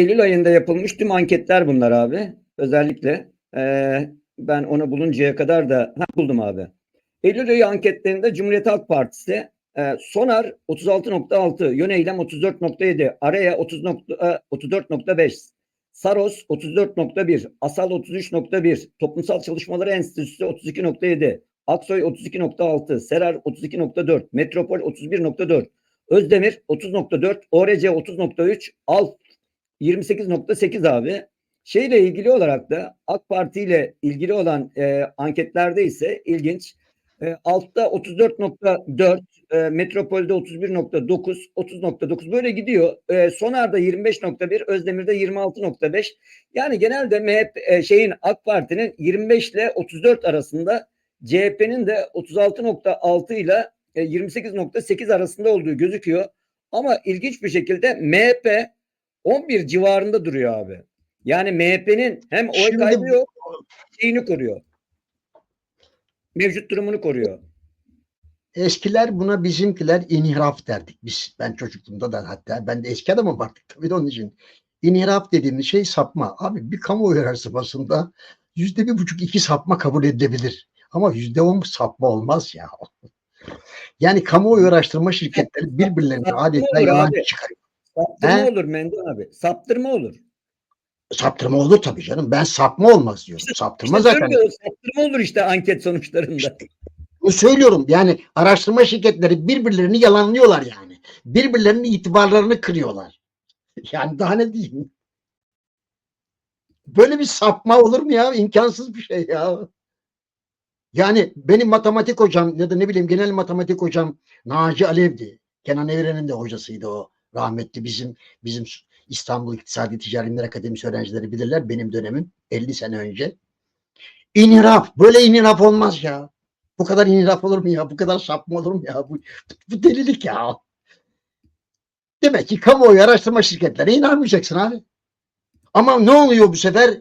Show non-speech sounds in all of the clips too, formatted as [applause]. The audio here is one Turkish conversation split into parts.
Eylül ayında yapılmış tüm anketler bunlar abi. Özellikle eee, ben onu buluncaya kadar da ha, buldum abi. Eylül ayı anketlerinde Cumhuriyet Halk Partisi eee, Sonar 36.6, Yöneylem 34.7, Araya 30 nokta- e, 34.5, Saros 34.1, Asal 33.1, Toplumsal Çalışmaları Enstitüsü 32.7, Aksoy 32.6, Serar 32.4, Metropol 31.4, Özdemir 30.4, ORC 30.3, Alp 28.8 abi. Şeyle ilgili olarak da AK Parti ile ilgili olan e, anketlerde ise ilginç. E, altta 34.4, e, Metropol'de 31.9, 30.9 böyle gidiyor. E, Sonar'da 25.1, Özdemir'de 26.5. Yani genelde MHP e, şeyin AK Parti'nin 25 ile 34 arasında CHP'nin de 36.6 ile e, 28.8 arasında olduğu gözüküyor. Ama ilginç bir şekilde MHP 11 civarında duruyor abi. Yani MHP'nin hem oy Şimdi- kaybı yok, şeyini koruyor. Mevcut durumunu koruyor. Eskiler buna bizimkiler inhiraf derdik biz. Ben çocukluğumda da hatta ben de eski adamım artık tabii de onun için. İnhiraf dediğimiz şey sapma. Abi bir kamuoyu araştırmasında yüzde bir buçuk iki sapma kabul edilebilir. Ama yüzde on sapma olmaz ya. [laughs] Yani kamuoyu araştırma şirketleri birbirlerine adeta yalan çıkarıyor. Saptırma He? olur Mendan abi. Saptırma olur. Saptırma olur tabii canım. Ben sapma olmaz diyorum. Saptırma İşte zaten. diyorum ya, saptırma olur işte anket sonuçlarında. Bunu söylüyorum yani araştırma şirketleri birbirlerini yalanlıyorlar yani. Birbirlerinin itibarlarını kırıyorlar. [laughs] Yani daha ne diyeyim? Böyle bir sapma olur mu ya? İmkansız bir şey ya. Yani benim matematik hocam ya da ne bileyim genel matematik hocam Naci Alev'di. Kenan Evren'in de hocasıydı o. Rahmetli bizim bizim İstanbul İktisadi Ticari İlimler Akademisi öğrencileri bilirler. Benim dönemim 50 sene önce. İnhiraf. Böyle inhiraf olmaz ya. Bu kadar inhiraf olur mu ya? Bu kadar sapma olur mu ya? Bu, bu delilik ya. Demek ki kamuoyu araştırma şirketlerine inanmayacaksın abi. Ama ne oluyor bu sefer?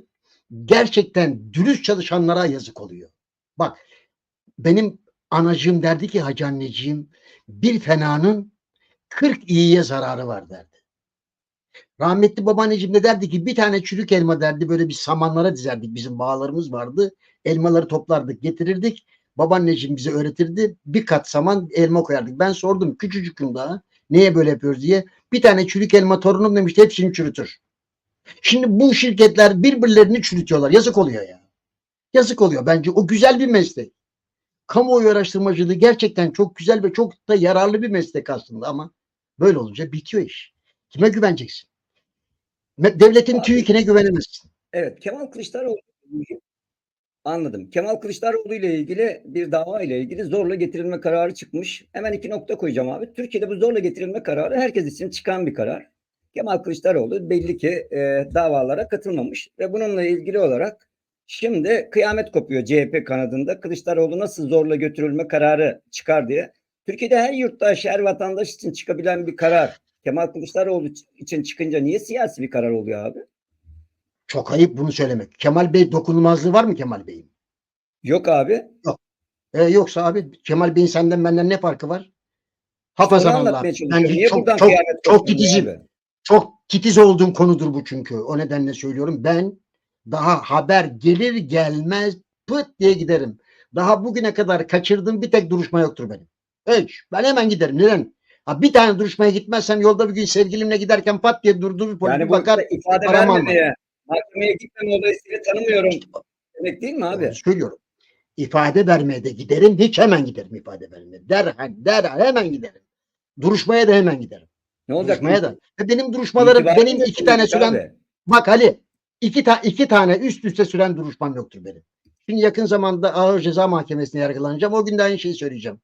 Gerçekten dürüst çalışanlara yazık oluyor. Bak benim anacığım derdi ki hacı anneciğim bir fenanın 40 iyiye zararı var derdi. Rahmetli babaanneciğim de derdi ki bir tane çürük elma derdi böyle bir samanlara dizerdik bizim bağlarımız vardı. Elmaları toplardık getirirdik. Babaanneciğim bize öğretirdi. Bir kat saman elma koyardık. Ben sordum küçücüküm daha neye böyle yapıyoruz diye. Bir tane çürük elma torunum demişti hepsini çürütür. Şimdi bu şirketler birbirlerini çürütüyorlar. Yazık oluyor ya. Yazık oluyor bence. O güzel bir meslek. Kamuoyu araştırmacılığı gerçekten çok güzel ve çok da yararlı bir meslek aslında ama böyle olunca bitiyor iş. Kime güveneceksin? Devletin TÜİK'ine güvenemezsin. Evet Kemal Kılıçdaroğlu anladım. Kemal Kılıçdaroğlu ile ilgili bir dava ile ilgili zorla getirilme kararı çıkmış. Hemen iki nokta koyacağım abi. Türkiye'de bu zorla getirilme kararı herkes için çıkan bir karar. Kemal Kılıçdaroğlu belli ki e, davalara katılmamış ve bununla ilgili olarak şimdi kıyamet kopuyor CHP kanadında. Kılıçdaroğlu nasıl zorla götürülme kararı çıkar diye. Türkiye'de her yurttaş, her vatandaş için çıkabilen bir karar. Kemal Kılıçdaroğlu için çıkınca niye siyasi bir karar oluyor abi? Çok ayıp bunu söylemek. Kemal Bey dokunulmazlığı var mı Kemal Bey'in? Yok abi. E, yoksa abi Kemal Bey'in senden benden ne farkı var? Hafazan Allah. Ben Niye çok, buradan çok, çok titizim. abi? çok titiz olduğum konudur bu çünkü. O nedenle söylüyorum. Ben daha haber gelir gelmez pıt diye giderim. Daha bugüne kadar kaçırdığım bir tek duruşma yoktur benim. Hiç. Ben hemen giderim. Neden? Ha, bir tane duruşmaya gitmezsem yolda bir gün sevgilimle giderken pat diye durduğu bir polis Yani bakar. ifade vermemeye, mahkemeye gitmeme dolayısıyla tanımıyorum demek değil mi abi? Onu söylüyorum. İfade vermeye de giderim. Hiç hemen giderim ifade vermeye. Derhal, derhal hemen giderim. Duruşmaya da hemen giderim. Ne olacak? Duruşmaya da. Benim duruşmalarım İtibarı benim iki tane süren abi? Bak Ali iki, ta iki tane üst üste süren duruşmam yoktur benim. Şimdi yakın zamanda ağır ceza mahkemesine yargılanacağım. O gün de aynı şeyi söyleyeceğim.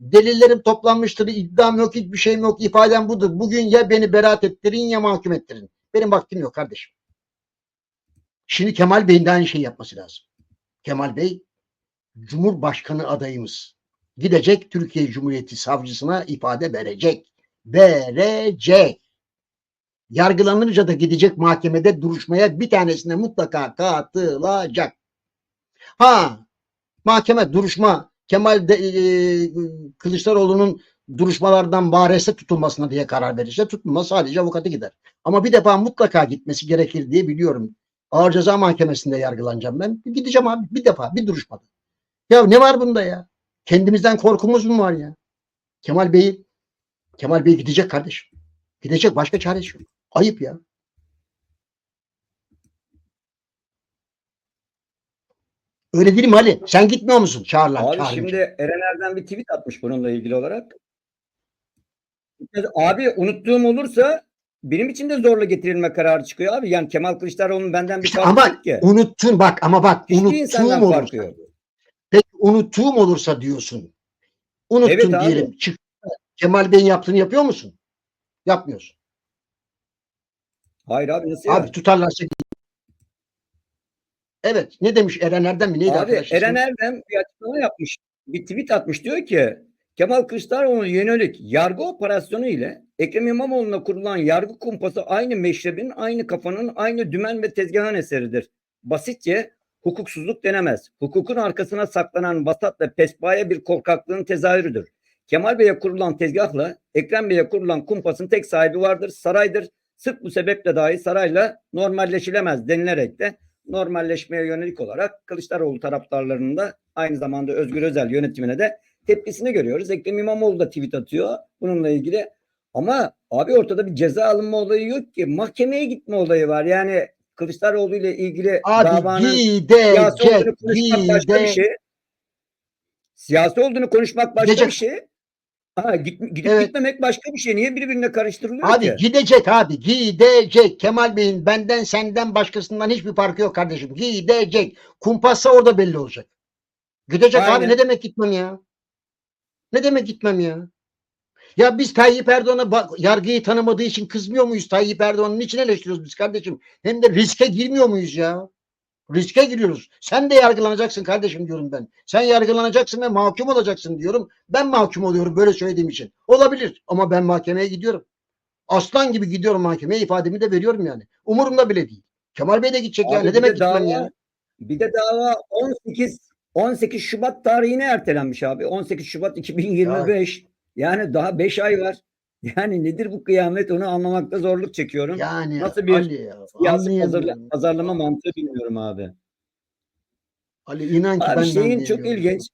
Delillerim toplanmıştır. iddiam yok. Hiçbir şeyim yok. ifadem budur. Bugün ya beni beraat ettirin ya mahkum ettirin. Benim vaktim yok kardeşim. Şimdi Kemal Bey'in de aynı şeyi yapması lazım. Kemal Bey Cumhurbaşkanı adayımız. Gidecek Türkiye Cumhuriyeti savcısına ifade verecek. Verecek yargılanınca da gidecek mahkemede duruşmaya bir tanesine mutlaka katılacak. Ha mahkeme duruşma Kemal de, e, Kılıçdaroğlu'nun duruşmalardan varese tutulmasına diye karar verirse tutulma sadece avukatı gider. Ama bir defa mutlaka gitmesi gerekir diye biliyorum. Ağır Ceza Mahkemesi'nde yargılanacağım ben. Gideceğim abi bir defa bir duruşmada. Ya ne var bunda ya? Kendimizden korkumuz mu var ya? Kemal Bey Kemal Bey gidecek kardeşim. Gidecek başka çaresi yok. Ayıp ya. Öyle değil mi Ali? Sen gitmiyor musun? Çağır lan. Abi çağırınca. şimdi Eren Erdem bir tweet atmış bununla ilgili olarak. Abi unuttuğum olursa benim için de zorla getirilme kararı çıkıyor abi. Yani Kemal Kılıçdaroğlu'nun benden bir İşte farkı ama yok ki. unuttun bak ama bak Hiçbir unuttuğum olursa. yok. Peki unuttuğum olursa diyorsun. Unuttun Evet abi. diyelim. Çık. Kemal Bey'in yaptığını yapıyor musun? Yapmıyorsun. Hayır abi nasıl Abi ya? tutarlarsa Evet. Ne demiş Eren Erdem mi? Neydi Abi arkadaş? Eren ismi? Erdem bir açıklama yapmış. Bir tweet atmış diyor ki Kemal Kılıçdaroğlu'na yönelik yargı operasyonu ile Ekrem İmamoğlu'na kurulan yargı kumpası aynı meşrebin, aynı kafanın, aynı dümen ve tezgahın eseridir. Basitçe hukuksuzluk denemez. Hukukun arkasına saklanan vasat ve pesbaya bir korkaklığın tezahürüdür. Kemal Bey'e kurulan tezgahla Ekrem Bey'e kurulan kumpasın tek sahibi vardır, saraydır. Sırf bu sebeple dahi sarayla normalleşilemez denilerek de normalleşmeye yönelik olarak Kılıçdaroğlu taraftarlarının da aynı zamanda Özgür Özel yönetimine de tepkisini görüyoruz. Ekrem İmamoğlu da tweet atıyor bununla ilgili. Ama abi ortada bir ceza alınma olayı yok ki. Mahkemeye gitme olayı var. Yani Kılıçdaroğlu ile ilgili Abi davanın siyasi gidecek. olduğunu konuşmak başka bir Gide. şey. Siyasi olduğunu konuşmak başka Gidecek. bir şey. Ha, git, gidip Evet. gitmemek başka bir şey. Niye birbirine karıştırılıyor Abi ki? gidecek abi. Gidecek. Kemal Bey'in benden senden başkasından hiçbir farkı yok kardeşim. Gidecek. Kumpassa orada belli olacak. Gidecek abi Aynen. ne demek gitmem ya? Ne demek gitmem ya? Ya biz Tayyip Erdoğan'a yargıyı tanımadığı için kızmıyor muyuz? Tayyip Erdoğan'ın için eleştiriyoruz biz kardeşim. Hem de riske girmiyor muyuz ya? Riske giriyoruz. Sen de yargılanacaksın kardeşim diyorum ben. Sen yargılanacaksın ve mahkum olacaksın diyorum. Ben mahkum oluyorum böyle söylediğim için. Olabilir ama ben mahkemeye gidiyorum. Aslan gibi gidiyorum mahkemeye ifademi de veriyorum yani. Umurumda bile değil. Kemal Bey de gidecek ya. Abi Ne bir demek de gitmem dava- ya? Bir de dava 18 18 Şubat tarihine ertelenmiş abi. 18 Şubat 2025. Yani daha 5 ay var. Yani nedir bu kıyamet onu anlamakta zorluk çekiyorum. Yani Nasıl bir Ali ya. Siyasi anlayamıyorum. pazarla- pazarlama mantığı bilmiyorum abi. Ali inan ki Abi ben de şeyin çok anlayamıyorum. ilginç.